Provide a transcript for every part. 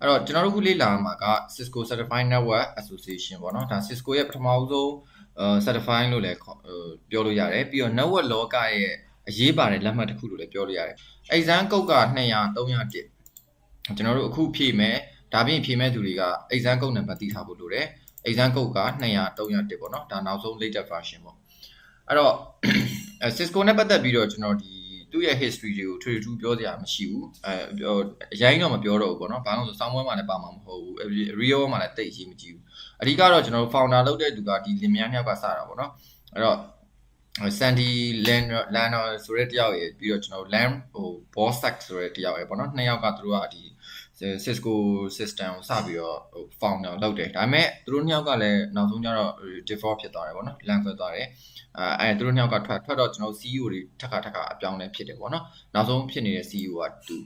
အဲ့တော့ကျွန်တော်တို့ခုလေ့လာမှာက Cisco Certified Network Association ပေါ့နော်ဒါ Cisco ရဲ့ပထမဦးဆုံးအဲ certifying လို့လည်းခေါ်ဟိုပြောလို့ရတယ်ပြီးတော့ network လောကရဲ့အရေးပါတဲ့လက်မှတ်တစ်ခုလို့လည်းပြောလို့ရတယ် exam code က200 301ကျွန်တော်တို့အခုဖြည့်မယ်ဒါပြင်ဖြည့်မဲ့သူတွေက exam code နံပါတ်သိထားဖို့လိုတယ် exam code က200 301ပေါ့နော်ဒါနောက်ဆုံး latest version ပေါ့အဲ့တော့ Cisco နဲ့ပတ်သက်ပြီးတော့ကျွန်တော်ဒီ သူ့ရဲ့ history တွေကိုထွေထူးပြောစရာမရှိဘူးအဲပြောအရင်တော့မပြောတော့ဘူးပေါ့နော်ဘာလို့လဲဆိုစောင်းပွဲမှာလည်းပါမှာမဟုတ်ဘူး real မှာလည်းတိတ်အရေးမကြီးဘူးအဓိကတော့ကျွန်တော်တို့ founder လုပ်တဲ့သူကဒီလင်မယားနှစ်ယောက်ကစတာပေါ့နော်အဲ့တော့ Sandy Lander Lander ဆိုတဲ့တယောက်ရယ်ပြီးတော့ကျွန်တော် Lam ဟို Bossack ဆိုတဲ့တယောက်ရယ်ပေါ့နော်နှစ်ယောက်ကသူတို့ကဒီ Cisco system ကိုစပြီးတော့ဟို founder လုပ်တယ်ဒါပေမဲ့သူတို့နှစ်ယောက်ကလည်းနောက်ဆုံးကျတော့ default ဖြစ်သွားတယ်ပေါ့နော်လမ်းခွဲသွားတယ်အဲအဲသူတို့နှစ်ယောက်ကထွက်ထွက်တော့ကျွန်တော် CEO တွေထက်ခါထက်ခါအပြောင်းလဲဖြစ်တယ်ပေါ့နော်နောက်ဆုံးဖြစ်နေတဲ့ CEO ကတူ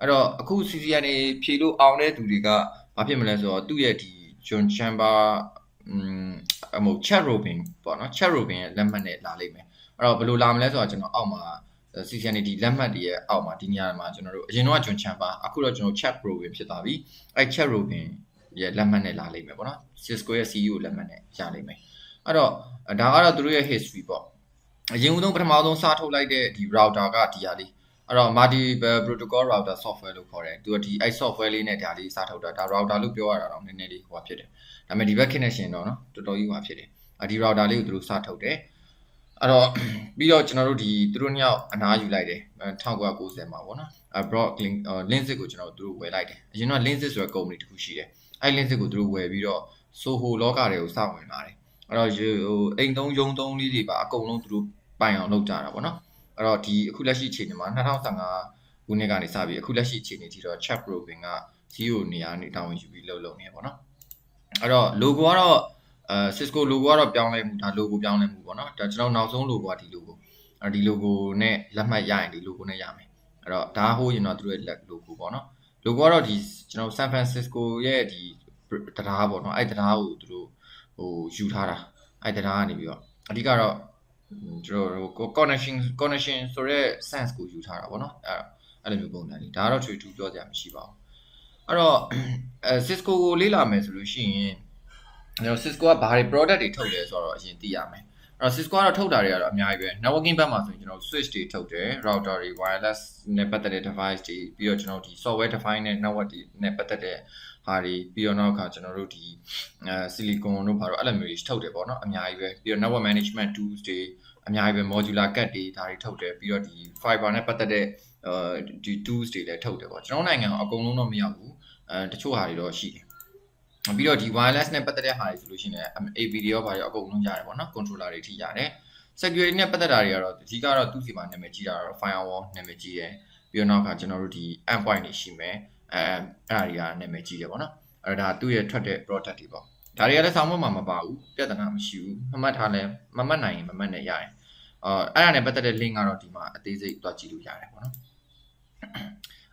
အဲ့တော့အခု CCN နေဖြေလို့အောင်တဲ့သူတွေကဘာဖြစ်မလဲဆိုတော့သူ့ရဲ့ဒီ John Chamber อืมအမို့ chat robin ပေါ့နော် chat robin ရဲ့လက်မှတ်နဲ့လာလိမ့်မယ်အဲ့တော့ဘယ်လိုလာမလဲဆိုတော့ကျွန်တော်အောက်မှာ CCND လက်မှတ်တွေရဲ့အောက်မှာဒီနေရာမှာကျွန်တော်တို့အရင်တော့ John Chamber အခုတော့ကျွန်တော် chat robin ဖြစ်သွားပြီအဲ့ chat robin ရဲ့လက်မှတ်နဲ့လာလိမ့်မယ်ပေါ့နော် Cisco ရဲ့ CEO လက်မှတ်နဲ့ရလိမ့်မယ်အဲ့တော့ဒါကတော့သူတို့ရဲ့ history ပေါ့အရင်ဦးဆုံးပထမဆုံးစထုတ်လိုက်တဲ့ဒီ router ကဒီဟာလေးအဲ့တော့ multiple protocol router software လို့ခေါ်တယ်သူကဒီအဲ့ software လေးနဲ့ဒါလေးစထုတ်တာဒါ router လို့ပြောရတာတော့နည်းနည်းလေးဟိုဖြစ်တယ်ဒါပေမဲ့ဒီဘက် connection တော့နော်တော်တော်ကြီးဟိုဖြစ်တယ်ဒီ router လေးကိုသူတို့စထုတ်တယ် အဲ့တော့ပြီးတော့ကျွန်တော်တို့ဒီသူတို့ညောက်အနားယူလိုက်တယ်1990မှာပေါ့နော်အဲ broad link linksys ကိုကျွန်တော်တို့ဝယ်လိုက်တယ်အရင်က linksys ဆိုတဲ့ company တစ်ခုရှိတယ်အဲ့ linksys ကိုသူတို့ဝယ်ပြီးတော့ soho လောကတွေကိုစဝင်လာတယ်အဲ့တော့ဟိုအိမ်သုံးရုံသုံးလေးတွေပါအကုန်လုံးသူတို့ပိုင်အောင်လုပ်ကြတာပေါ့နော်အဲ့တော့ဒီအခုလက်ရှိအချိန်မှာ2015ခုနှစ်ကနေစပြီးအခုလက်ရှိအချိန်ထိတော့ chat probing က CEO နေရာနေတောင်းယူပြီးလုပ်လုပ်နေပေါ့နော်အဲ့တော့ logo ကတော့ အဲ Cisco logo ကတော့ပြောင်းလဲမှုဒါ logo ပြောင်းလဲမှုပေါ့နော်ဒါကျွန်တော်နောက်ဆုံး logo ကဒီ logo အဲဒီ logo နဲ့လက်မှတ်ရရင်ဒီ logo နဲ့ရမယ်အဲ့တော့ဒါဟိုးရင်တော့သူတို့ရဲ့ logo ပေါ့နော် logo ကတော့ဒီကျွန်တော် San Francisco ရဲ့ဒီတရားပေါ့နော်အဲ့တရားကိုသူတို့ဟိုယူထားတာအဲ့တရားကနေပြီးတော့အဓိကတော့ကျွန်တော်တို့ connection connection ဆိုတဲ့ sense ကိုယူထားတာပေါ့နော်အဲ့အဲ့လိုမျိုးပုံစံလေးဒါကတော့ trade to ပြောစရာမရှိပါဘူးအဲ့တော့အဲ Cisco ကိုလေ့လာမယ်ဆိုလို့ရှိရင် ကျွန်တော် Cisco ကဘာတွေ product တွေထုတ်တယ်ဆိုတော့အရင်သိရမယ်အဲ့တော့ Cisco ကတော့ထုတ်တာတွေကတော့အများကြီးပဲ networking ဘက်မှာဆိုရင်ကျွန်တော် switch တွေထုတ်တယ် router တွေ wireless နဲ့ပတ်သက်တဲ့ device တွေပြီးတော့ကျွန်တော်ဒီ software defined နဲ့ network တွေနဲ့ပတ်သက်တဲ့ဟာတွေပြီးတော့နောက်ခါကျွန်တော်တို့ဒီအဲ silicon တို့ဘာလို့အဲ့လိုမျိုးတွေထုတ်တယ်ပေါ့နော်အများကြီးပဲပြီးတော့ network management tools တွေအများကြီးပဲ modular cut တွေဒါတွေထုတ်တယ်ပြီးတော့ဒီ fiber နဲ့ပတ်သက်တဲ့အဲဒီ tools တွေလည်းထုတ်တယ်ပေါ့ကျွန်တော်နိုင်ငံကအကုန်လုံးတော့မရောက်ဘူးအဲတချို့ဟာတွေတော့ရှိတယ် ပြီးတော့ဒီ wireless နဲ့ပတ်သက်တဲ့ဟာတွေဆိုလို့ရှိရင် AV တွေရောဘာတွေအကုန်လုံးရတယ်ပေါ့နော် controller တွေထိရတယ် security နဲ့ပတ်သက်တာတွေကတော့အဓိကတော့သူ့စီမှာနာမည်ကြီးတာတော့ firewall နာမည်ကြီးတယ်ပြီးတော့နောက်ကကျွန်တော်တို့ဒီ endpoint တွေရှိမယ်အဲအဲ့ဒါတွေကနာမည်ကြီးတယ်ပေါ့နော်အဲ့ဒါသူ့ရဲ့ထွက်တဲ့ product တွေပေါ့ဒါတွေကလည်းဆောင်းမမှာမပါဘူးပြဿနာမရှိဘူးမမှတ်ထားလဲမမှတ်နိုင်ရင်မမှတ်နဲ့ရတယ်အာအဲ့ဒါနဲ့ပတ်သက်တဲ့ link ကတော့ဒီမှာအသေးစိတ်တွားကြည့်လို့ရတယ်ပေါ့နော်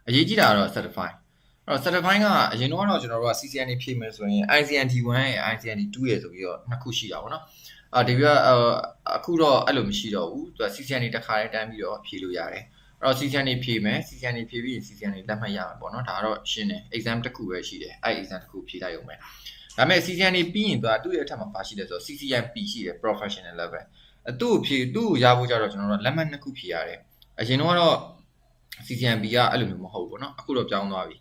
အရေးကြီးတာကတော့ certify တော့စတဲ့ပိုင်းကအရင်တော့တော့ကျွန်တော်တို့က CCN နေဖြည့်မယ်ဆိုရင် ICND1 ရဲ့ ICND2 ရဲ့ဆိုပြီးတော့နှစ်ခုရှိတာပေါ့နော်အာဒီပြအခုတော့အဲ့လိုမရှိတော့ဘူးသူက CCN နေတစ်ခါတည်းတန်းပြီးတော့ဖြည့်လို့ရတယ်အဲ့တော့ CCN နေဖြည့်မယ် CCN နေဖြည့်ပြီး CCN နေလက်မှတ်ရမယ်ပေါ့နော်ဒါကတော့ရှင်းတယ် exam တစ်ခုပဲရှိတယ်အဲ့ exam တစ်ခုဖြည့်လိုက်ရုံပဲဒါပေမဲ့ CCN နေပြီးရင်သူကသူ့ရဲ့အထက်မှာပါရှိတယ်ဆိုတော့ CCNP ရှိတယ် professional level အသူ့ဖြည့်သူ့ရဖို့ကြတော့ကျွန်တော်တို့လက်မှတ်နှစ်ခုဖြည့်ရတယ်အရင်တော့ CCNP ကအဲ့လိုမျိုးမဟုတ်ဘူးပေါ့နော်အခုတော့ပြောင်းသွားပြီ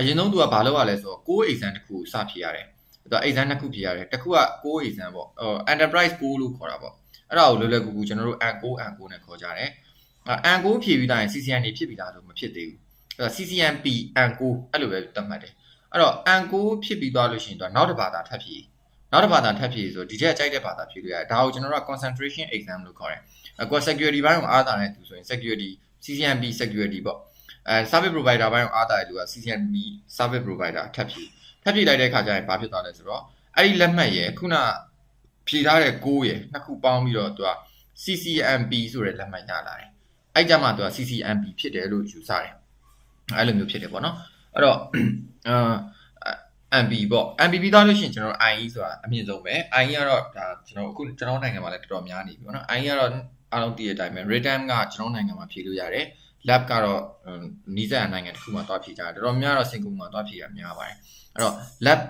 အရင်ဆုံးသူကဘာလုပ်ရလဲဆိုတော့ကို exam တစ်ခုစဖြည့်ရတယ်သူက exam နှစ်ခုဖြည့်ရတယ်တစ်ခုကကို exam ပေါ့ဟို enterprise ကိုလို့ခေါ်တာပေါ့အဲ့ဒါကိုလွယ်လွယ်ကူကူကျွန်တော်တို့ N9 N9 နဲ့ခေါ်ကြတယ် N9 ဖြည့်ပြီးသားရင် CCN နေဖြစ်ပြီးသားလို့မဖြစ်သေးဘူးအဲ့တော့ CCNP N9 အဲ့လိုပဲသတ်မှတ်တယ်အဲ့တော့ N9 ဖြစ်ပြီးသွားလို့ရှိရင်တော့နောက်တစ်ဘာသာထပ်ဖြည့်နောက်တစ်ဘာသာထပ်ဖြည့်ဆိုဒီထက်ကြိုက်တဲ့ဘာသာဖြည့်လို့ရတယ်ဒါကိုကျွန်တော်တို့က concentration exam လို့ခေါ်တယ်အကွာ security ဘိုင်းကိုအားသာတဲ့သူဆိုရင် security CCNP security ပေါ့ အဲ service provider ဘိုင်းကိုအားသာတဲ့လူက CCNP service provider ထပ်ဖြည့်ထပ်ဖြည့်လိုက်တဲ့အခါကျရင်ဘာဖြစ်သွားလဲဆိုတော့အဲ့ဒီလက်မှတ်ရယ်ခုနဖြည့်ထားတဲ့6ရယ်နှစ်ခုပေါင်းပြီးတော့သူက CCNP ဆိုတဲ့လက်မှတ်ရလာတယ်အဲ့ကြမှာသူက CCNP ဖြစ်တယ်လို့ယူဆတယ်အဲ့လိုမျိုးဖြစ်တယ်ပေါ့နော်အဲ့တော့အာ MB ပေါ့ MB ပြီးသားလို့ရှိရင်ကျွန်တော် IE ဆိုတာအမြင့်ဆုံးပဲ IE ကတော့ဒါကျွန်တော်အခုကျွန်တော်နိုင်ငံမှာလည်းတော်တော်များနေပြီပေါ့နော် IE ကတော့အားလုံးတည်တဲ့အတိုင်းပဲ rate time ကကျွန်တော်နိုင်ငံမှာဖြည့်လို့ရတယ် lab ကတော့နီးစပ်ရာနိုင်ငံတစ်ခုမှာတွားဖြည့်ကြတယ်တော်တော်များတော့စင်ကာပူမှာတွားဖြည့်ရများပါတယ်အဲ့တော့ lab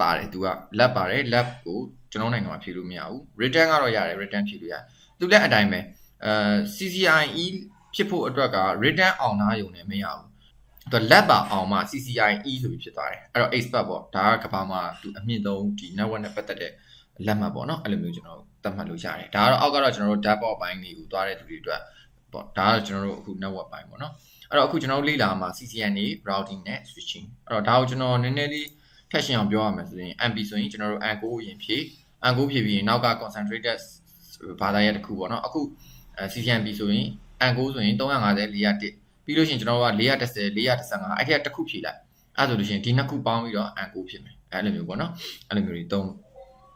ပါတယ်သူက lab ပါတယ် lab ကိုကျွန်တော်နိုင်ငံမှာဖြည့်လို့မရဘူး return ကတော့ရတယ် return ဖြည့်လို့ရသူလည်းအတိုင်းပဲအဲ CCIE ဖြစ်ဖို့အတွက်က return အောင်သားယုံနဲ့မရဘူးသူ lab ပါအောင်မှ CCIE ဆိုပြီးဖြစ်သွားတယ်အဲ့တော့ expert ပေါ့ဒါကကဘာမှာသူအမြင့်ဆုံးဒီ network နဲ့ပတ်သက်တဲ့လက်မှတ်ပေါ့နော်အဲ့လိုမျိုးကျွန်တော်သတ်မှတ်လို့ရတယ်ဒါကတော့အောက်ကတော့ကျွန်တော်တို့ dashboard ဘိုင်းတွေကိုတွားတဲ့သူတွေအတွက် ပေါ့ဒါကကျွန်တော်တို့အခု network ဘိုင်းပေါ့နော်အဲ့တော့အခုကျွန်တော်တို့လေ့လာမှာ CCNA routing နဲ့ switching အဲ့တော့ဒါကိုကျွန်တော်နည်းနည်းလေးထက်ရှင်အောင်ပြောရမယ်ဆိုရင် MP ဆိုရင်ကျွန်တော်တို့ N9 ကိုရင်ဖြည့် N9 ဖြည့်ပြီးရင်နောက်က concentrated ဘာသာရပ်တစ်ခုပေါ့နော်အခု CCNP ဆိုရင် N9 ဆိုရင်350 401ပြီးလို့ရှိရင်ကျွန်တော်တို့က410 415အဲ့ဒီကတစ်ခုဖြည့်လိုက်အဲ့ဆိုလို့ရှိရင်ဒီနှစ်ခုပေါင်းပြီးတော့ N9 ဖြစ်မယ်အဲ့လိုမျိုးပေါ့နော်အဲ့လိုမျိုးတွေသုံး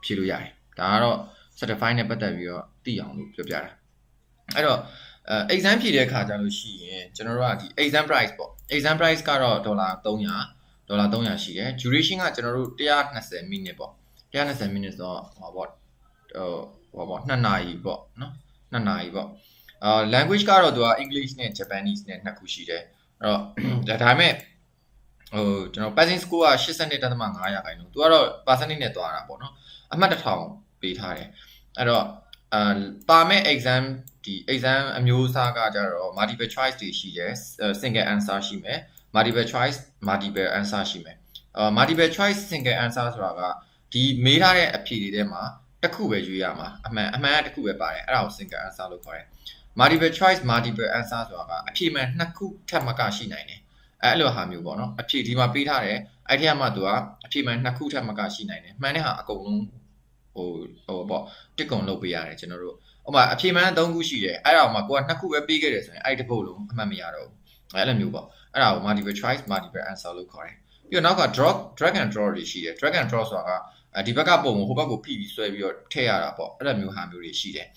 ဖြည့်လို့ရတယ်ဒါကတော့ certify နဲ့ပတ်သက်ပြီးတော့သိအောင်လို့ပြောပြတာအဲ့တော့ အဲ exam ဖြည့်တဲ့အခါကျလို့ရှိရင်ကျွန်တော်တို့ကဒီ exam price ပေါ့ exam price ကတော့ဒေါ်လာ300ဒေါ်လာ300ရှိတယ် duration ကကျွန်တော်တို့120 minute ပေါ့120 minute ဆိုတော့ဟောပေါ့ဟိုဟောပေါ့2နာရီပေါ့နော်2နာရီပေါ့အာ language ကတော့သူက English နဲ့ Japanese နဲ့နှစ်ခုရှိတယ်အဲ့တော့ဒါဒါပေမဲ့ဟိုကျွန်တော် passing score က82.5ရာခိုင်နှုန်းသူကတော့ percentage နဲ့သွားတာပေါ့နော်အမှတ်1000ပေးထားတယ်အဲ့တော့ အာပါမဲ့ exam ဒီ exam အမျိုးအစားကကြတော့ multiple choice တွေရှိတယ် single answer ရှိမယ် multiple choice multiple answer ရှိမယ်အာ multiple choice single answer ဆိုတာကဒီမေးထားတဲ့အဖြေတွေထဲမှာတစ်ခုပဲရွေးရမှာအမှန်အမှန်ကတစ်ခုပဲပါတယ်အဲ့ဒါကို single answer လို့ခေါ်တယ် multiple choice multiple answer ဆိုတာကအဖြေမှန်နှစ်ခုထပ်မကရှိနိုင်တယ်အဲ့လိုဟာမျိုးပေါ့နော်အဖြေဒီမှာပေးထားတယ်အဲ့ဒီကမှသူကအဖြေမှန်နှစ်ခုထပ်မကရှိနိုင်တယ်မှန်တဲ့ဟာအကုန်လုံး ဟိုဟိုပေါ့တစ်ကုံလုပ်ပေးရတယ်ကျွန်တော်တို့ဥပမာအဖြေမှန်၃ခုရှိတယ်အဲ့ဒါမှကိုကနှစ်ခုပဲပေးခဲ့တယ်ဆိုရင်အဲ့ဒီတစ်ပုတ်လုံးအမှတ်မရတော့ဘူးအဲ့လိုမျိုးပေါ့အဲ့ဒါကို multiple choice multiple answer လို့ခေါ်တယ်ပြီးတော့နောက်က draw drag and draw တွေရှိတယ် drag and draw ဆိုတာကဒီဘက်ကပုံကိုဟိုဘက်ကိုဖိပြီးဆွဲပြီးတော့ထည့်ရတာပေါ့အဲ့လိုမျိုးဟာမျိုးတွေရှိတယ်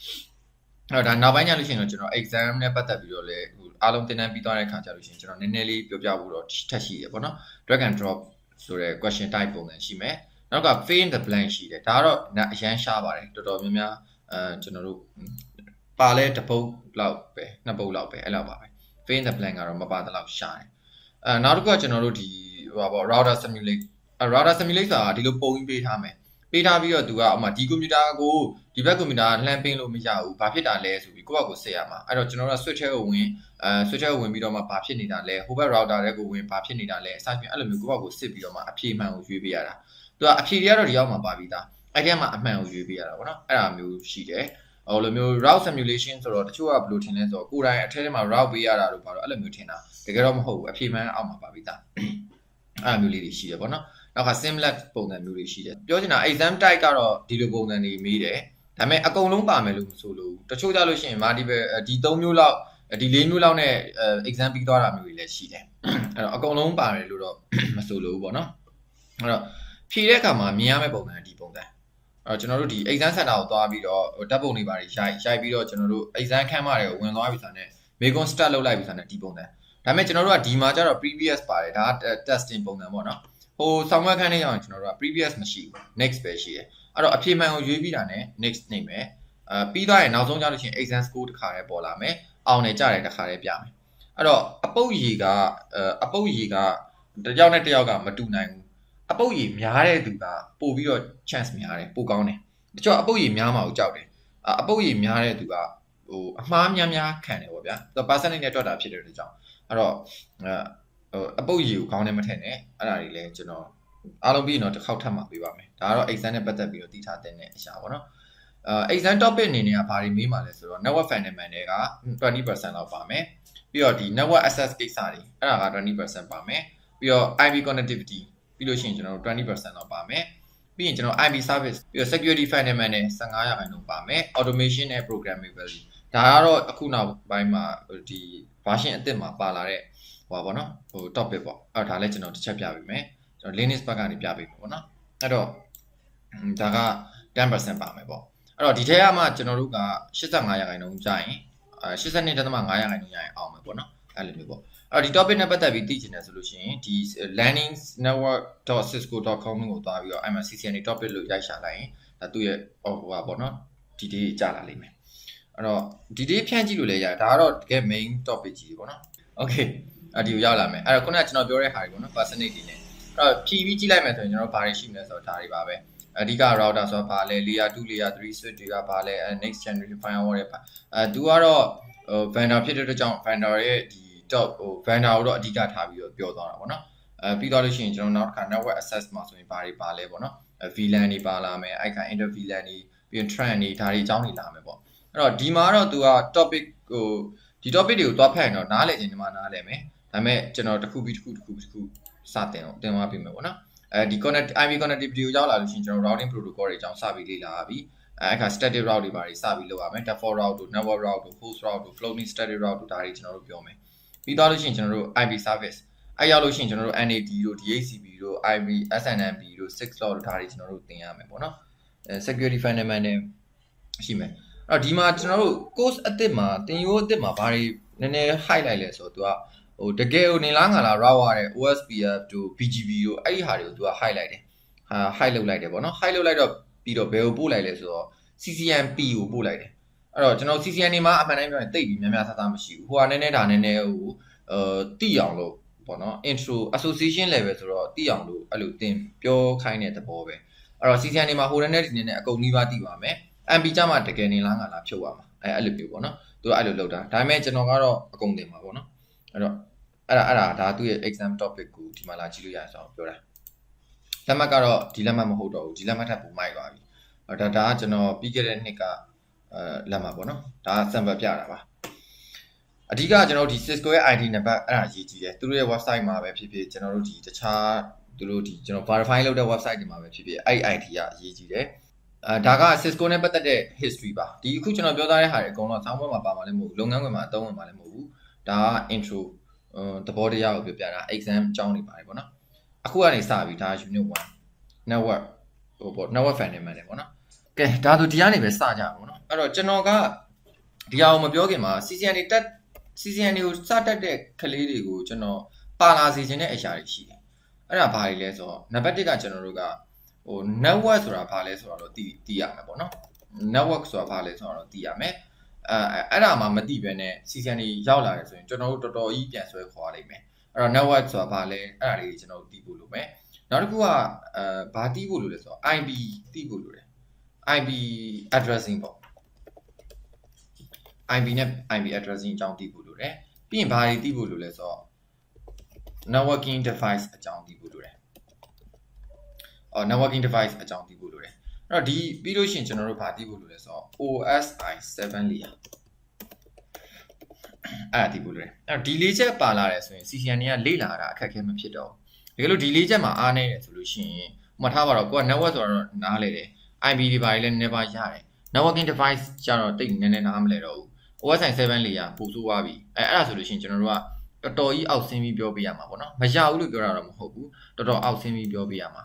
အဲ့တော့ဒါနောက်ပိုင်းညလို့ရှိရင်တော့ကျွန်တော် exam နဲ့ပတ်သက်ပြီးတော့လည်းဟိုအားလုံးသင်တန်းပြီးသွားတဲ့ခါကျလို့ရှိရင်ကျွန်တော်နည်းနည်းလေးပြောပြဖို့တော့ထက်ရှိတယ်ပေါ့နော် drag and drop ဆိုတဲ့ question type ပုံစံရှိမယ် နောက်က fill in the blank ရှိတယ်ဒါကတော့အရန်ရှားပါတယ်တော်တော်များများအဲကျွန်တော်တို့ပါလဲတစ်ပုတ်လောက်ပဲနှစ်ပုတ်လောက်ပဲအဲ့လောက်ပါပဲ fill in the blank ကတော့မပါတဲ့လောက်ရှားတယ်အဲနောက်တစ်ခုကကျွန်တော်တို့ဒီဟိုပါပေါ့ router simulate router simulate ဆိုတာဒီလိုပုံပြီးပေးထားမယ်ပေးထားပြီးတော့သူကဥမာဒီကွန်ပျူတာကိုဒီဘက်ကွန်ပျူတာလှမ်းပင်းလို့မရဘူးဘာဖြစ်တာလဲဆိုပြီးကိုယ့်ဘက်ကိုဆက်ရမှာအဲ့တော့ကျွန်တော်တို့က switch ထဲကိုဝင်အဲ switch ထဲကိုဝင်ပြီးတော့မှဘာဖြစ်နေတာလဲဟိုဘက် router ထဲကိုဝင်ဘာဖြစ်နေတာလဲအစပြင်အဲ့လိုမျိုးကိုယ့်ဘက်ကိုစစ်ပြီးတော့မှအဖြေမှန်ကိုရွေးပေးရတာ သူကအဖြေတွေကတော့ဒီရောက်မှာပါပြီးသားအဲ့ဒီမှာအမှန်ကိုရွေးပေးရတာပေါ့နော်အဲ့ဒါမျိုးရှိတယ်ဟိုလိုမျိုး route simulation ဆိုတော့တချို့ကဘယ်လိုထင်လဲဆိုတော့ကိုယ်တိုင်အထက်ထဲမှာ route ပေးရတာလို့ပါတော့အဲ့လိုမျိုးထင်တာတကယ်တော့မဟုတ်ဘူးအဖြေမှန်အောက်မှာပါပြီးသားအဲ့လိုမျိုးလေးတွေရှိတယ်ပေါ့နော်နောက်က simlet ပုံစံမျိုးတွေရှိတယ်ပြောချင်တာ exam type ကတော့ဒီလိုပုံစံတွေမေးတယ်ဒါပေမဲ့အကုန်လုံးပါမယ်လို့မဆိုလို့တချို့ကြလို့ရှိရင် multiple ဒီ3မျိုးလောက်ဒီ4မျိုးလောက်နဲ့ exam ပြီးသွားတာမျိုးတွေလည်းရှိတယ်အဲ့တော့အကုန်လုံးပါတယ်လို့တော့မဆိုလို့ပေါ့နော်အဲ့တော့ ဖြည့်တဲ့အခါမှာမြင်ရမယ့်ပုံစံဒီပုံစံအဲ့တော့ကျွန်တော်တို့ဒီ exam center ကိုသွားပြီးတော့ဓာတ်ပုံတွေပါတယ်ရိုက်ရိုက်ပြီးတော့ကျွန်တော်တို့ exam ခန်းမတွေကိုဝင်သွားပြီဆိုတော့မေကွန် start လုပ်လိုက်ပြီဆိုတော့ဒီပုံစံဒါပေမဲ့ကျွန်တော်တို့ကဒီမှာကျတော့ previous ပါတယ်ဒါက testing ပုံစံပေါ့နော်ဟိုဆောင်ရွက်ခန်းလေးအောင်ကျွန်တော်တို့က previous မရှိဘူး next ပဲရှိတယ်အဲ့တော့အဖြေမှန်ကိုရွေးပြီးတာ ਨੇ next နေမယ်အဲပြီးသွားရင်နောက်ဆုံးကြလို့ရှိရင် exam score တစ်ခါတည်းပေါ်လာမယ်အောင်တယ်ကြတယ်တစ်ခါတည်းပြမယ်အဲ့တော့အပုတ်ရီကအပုတ်ရီကတယောက်နဲ့တယောက်ကမတူနိုင်ဘူး အပုတ်ရီများတဲ့သူကပို့ပြီးတော့ chance များတယ်ပိုကောင်းတယ်တချို့အပုတ်ရီများမှာကိုကြောက်တယ်အပုတ်ရီများတဲ့သူကဟိုအမှားများများခံတယ်ပေါ့ဗျာသူ percentage နဲ့တွက်တာဖြစ်တဲ့အတွက်ကြောင့်အဲ့တော့ဟိုအပုတ်ရီကိုခေါင်းထဲမထည့်နဲ့အဲ့ဒါတွေလည်းကျွန်တော်အားလုံးပြီးရင်တော့တစ်ခေါက်ထပ်မှာပေးပါမယ်ဒါကတော့ exam နဲ့ပတ်သက်ပြီးတော့တည်ထားတဲ့အရာပေါ့နော်အဲ exam topic အနေနဲ့ကဘာတွေမေးမှာလဲဆိုတော့ network fundamental တွေက20%လောက်ပါမယ်ပြီးတော့ဒီ network access ကိစ္စတွေအဲ့ဒါက20%ပါမယ်ပြီးတော့ IP connectivity ပြီးလို့ရှိရင်ကျွန်တော်တို့20%လောက်ပါမယ်ပြီးရင်ကျွန်တော် IP service ပြီးတော့ security fundamental နဲ့15ရာခိုင်နှုန်းပါမယ် automation နဲ့ programmability ဒါကတော့အခုနောက်ပိုင်းမှာဒီ version အသစ်မှာပါလာတဲ့ဟိုပါဘောနော်ဟို topic ပေါ့အဲ့ဒါလည်းကျွန်တော်တစ်ချက်ပြပေးမယ်ကျွန်တော် Linux ဘက်ကနေပြပေးမယ်ပေါ့နော်အဲ့တော့ဒါက10%ပါမယ်ပေါ့အဲ့တော့ဒီထဲကမှကျွန်တော်တို့က85ရာခိုင်နှုန်းကြာရင်အဲ82.5ရာခိုင်နှုန်းကြာရင်အောင်မယ်ပေါ့နော်အဲ့လိုမျိုးပေါ့ အဲ့တော့ဒီ topic နဲ့ပတ်သက်ပြီးသိချင်တယ်ဆိုလို့ရှိရင်ဒီ learningsnetwork.cisco.com ကိုသွားပြီးတော့ MCCN topic လို့ရိုက်ရှာလိုက်ရင်ဒါသူ့ရဲ့ဟိုပါပေါ့နော်ဒီဒီကြာလာလိမ့်မယ်အဲ့တော့ဒီဒီဖြန့်ကြည့်လို့လည်းရတယ်ဒါကတော့တကယ် main topic ကြီးပေါ့နော် okay အဒီကိုရောက်လာမယ်အဲ့တော့ခုနကကျွန်တော်ပြောတဲ့ဟာတွေပေါ့နော် percentage တွေနဲ့အဲ့တော့ဖြည့်ပြီးကြည့်လိုက်မယ်ဆိုရင်ကျွန်တော်ဘာတွေရှိမလဲဆိုတော့ဒါတွေပါပဲအဓိက router ဆိုတော့ဘာလဲ layer 2 layer 3 switch တွေကဘာလဲ next generation firewall တွေပါအဲသူကတော့ဟို vendor ဖြစ်တဲ့အတွက်ကြောင့် vendor ရဲ့ဒီ top ဟို vendor ကိုတော့အဓိကထားပြီးတော့ပြောသွားတာပေါ့နော်အဲပြီးတော့လို့ရှိရင်ကျွန်တော်နောက်တစ်ခါ network access မှာဆိုရင်ဘာတွေပါလဲပေါ့နော် VLAN တွေပါလာမယ်အဲ့ခါ inter VLAN တွေပြီးရင် trend တွေဒါတွေအကြောင်းတွေလာမယ်ပေါ့အဲ့တော့ဒီမှာတော့သူက topic ဟိုဒီ topic တွေကိုသွားဖတ်ရင်တော့နားလည်ခြင်းဒီမှာနားလည်မယ်ဒါပေမဲ့ကျွန်တော်တစ်ခုပြီးတစ်ခုတစ်ခုတစ်ခုစတင်အောင်တင်သွားပြီမယ်ပေါ့နော်အဲဒီ connect IP connectivity ကိုရောက်လာလို့ရှိရင်ကျွန်တော် routing protocol တွေအကြောင်းစပြီးလေ့လာပြီအဲအခါ static route တွေပါတွေစပြီးလုပ်ရမယ် default route တို့ network route တို့ host route တို့ floating static route တို့ဒါတွေကျွန်တော်တို့ပြောမယ် ပြီးသွားလို့ရှိရင်ကျွန်တော်တို့ IP service အဲရောက်လို့ရှိရင်ကျွန်တော်တို့ NAT တို့ DHCP တို့ IP SNMP တို့6 law တို့ဒါတွေကျွန်တော်တို့သင်ရမယ်ပေါ့နော်အဲ security fundamental ရှိမယ်အဲ့တော့ဒီမှာကျွန်တော်တို့ course အသစ်မှာသင်ရိုးအသစ်မှာဘာတွေနည်းနည်း highlight လဲဆိုတော့ तू ကဟိုတကယ်ကိုနေလားငါလား raw ရတဲ့ OSPF တို့ BGP တို့အဲ့ဒီဟာတွေကို तू က highlight တယ်ဟာ highlight လုပ်လိုက်တယ်ပေါ့နော် highlight လုပ်လိုက်တော့ပြီးတော့ဘယ်ကိုပို့လိုက်လဲဆိုတော့ CCNP ကိုပို့လိုက်တယ် အဲ့တော့ကျွန်တော် CCN နေမှာအမှန်တိုင်းပြောရင်တိတ်ပြီးများများဆဆမရှိဘူးဟိုကနည်းနည်းဒါနည်းနည်းဟိုအဲတိအောင်လို့ပေါ့နော် intro association level ဆိုတော့တိအောင်လို့အဲ့လိုတင်ပြောခိုင်းတဲ့သဘောပဲအဲ့တော့ CCN နေမှာဟိုတဲ့နဲ့ဒီနေနဲ့အကုန်နှီးပါတိပါမယ် MP ကြမှာတကယ်နေလားငါလားဖြုတ်ရမှာအဲအဲ့လိုမျိုးပေါ့နော်သူကအဲ့လိုလုပ်တာဒါပေမဲ့ကျွန်တော်ကတော့အကုန်တင်ပါပေါ့နော်အဲ့တော့အဲ့ဒါအဲ့ဒါဒါသူ့ရဲ့ exam topic ကိုဒီမှာလာကြည့်လို့ရအောင်ပြောတာလက်မှတ်ကတော့ဒီလက်မှတ်မဟုတ်တော့ဘူးဒီလက်မှတ်ထပ်ပုံမိုက်သွားပြီအဲ့ဒါဒါကကျွန်တော်ပြီးခဲ့တဲ့နှစ်က အဲလက်မှတ်ပေါ့နော်ဒါက sample ပြတာပါအဓိကကျွန်တော်တို့ဒီ Cisco ရဲ့ ID နံပါတ်အဲ့ဒါရေးကြည့်တယ်သူတို့ရဲ့ website မှာပဲဖြစ်ဖြစ်ကျွန်တော်တို့ဒီတခြားသူတို့ဒီကျွန်တော် verify လုပ်တဲ့ website တွေမှာပဲဖြစ်ဖြစ်အဲ့ ID ကအရေးကြီးတယ်အဲဒါက Cisco နဲ့ပတ်သက်တဲ့ history ပါဒီအခုကျွန်တော်ပြောသားတဲ့ဟာတွေအကုန်လုံးဆောင်းပွဲမှာပါမှာလည်းမဟုတ်ဘူးလုပ်ငန်းခွင်မှာအသုံးဝင်မှာလည်းမဟုတ်ဘူးဒါက intro ဟိုသဘောတရားကိုပြောပြတာ exam အကြောင်းတွေပါတယ်ပေါ့နော်အခုကနေစပြီဒါ unit 1 network ဟိုပေါ့ network fundamental ပေါ့နော် ကဲဒါဆိုဒီကနေပဲစကြပါပေါ့နော်အဲ့တော့ကျွန်တော်ကဒီအောင်မပြောခင်မှာ CCN တွေတက် CCN တွေကိုစတက်တဲ့ကလေးတွေကိုကျွန်တော်ပါလာစီခြင်းတဲ့အရာတွေရှိတယ်အဲ့ဒါဘာတွေလဲဆိုတော့နံပါတ်1ကကျွန်တော်တို့ကဟို network ဆိုတာဘာလဲဆိုတာတော့သိသိရမှာပေါ့နော် network ဆိုတာဘာလဲဆိုတာတော့သိရမယ်အဲအဲ့ဒါမှမသိဘဲနဲ့ CCN တွေရောက်လာတယ်ဆိုရင်ကျွန်တော်တို့တော်တော်ကြီးပြန်ဆွဲခေါ်ရလိမ့်မယ်အဲ့တော့ network ဆိုတာဘာလဲအဲ့ဒါလေးကျွန်တော်တို့သိဖို့လိုမယ်နောက်တစ်ခုကအဲဘာသိဖို့လိုလဲဆိုတော့ IP သိဖို့လိုတယ် IP addressing ပေါ့ IP နဲ့ IP addressing အကြောင်းသိဖို့လိုတယ်ပြီးရင်ဘာတွေသိဖို့လိုလဲဆိုတော့ networking device အကြောင်းသိဖို့လိုတယ်အော် networking device အကြောင်းသိဖို့လိုတယ်အဲ့တော့ဒီပြီးလို့ရှိရင်ကျွန်တော်တို့ဘာသိဖို့လိုလဲဆိုတော့ OSI 7 layer အဲ့ဒါသိဖို့လိုတယ်အဲ့တော့ဒီလေးချက်ပါလာတယ်ဆိုရင် CCN တွေကလေ့လာတာအခက်အခဲမဖြစ်တော့ဘူးတကယ်လို့ဒီလေးချက်မှာအားနေတယ်ဆိုလို့ရှိရင်ဥပမာထားပါတော့ကိုက network ဆိုတော့နားလေတယ် IP တွေဘာတွေလည်းနည်းနည်းပါရတယ် networking device ကျတော့တိတ်နည်းနည်းနားမလဲတော့ဘူး OSI 7 layer ပို့ဆိုးသွားပြီအဲအဲ့ဒါဆိုလို့ရှိရင်ကျွန်တော်တို့ကတော်တော်ကြီးအောက်ဆင်းပြီးပြောပြရမှာပေါ့နော်မရဘူးလို့ပြောတာတော့မဟုတ်ဘူးတော်တော်အောက်ဆင်းပြီးပြောပြရမှာ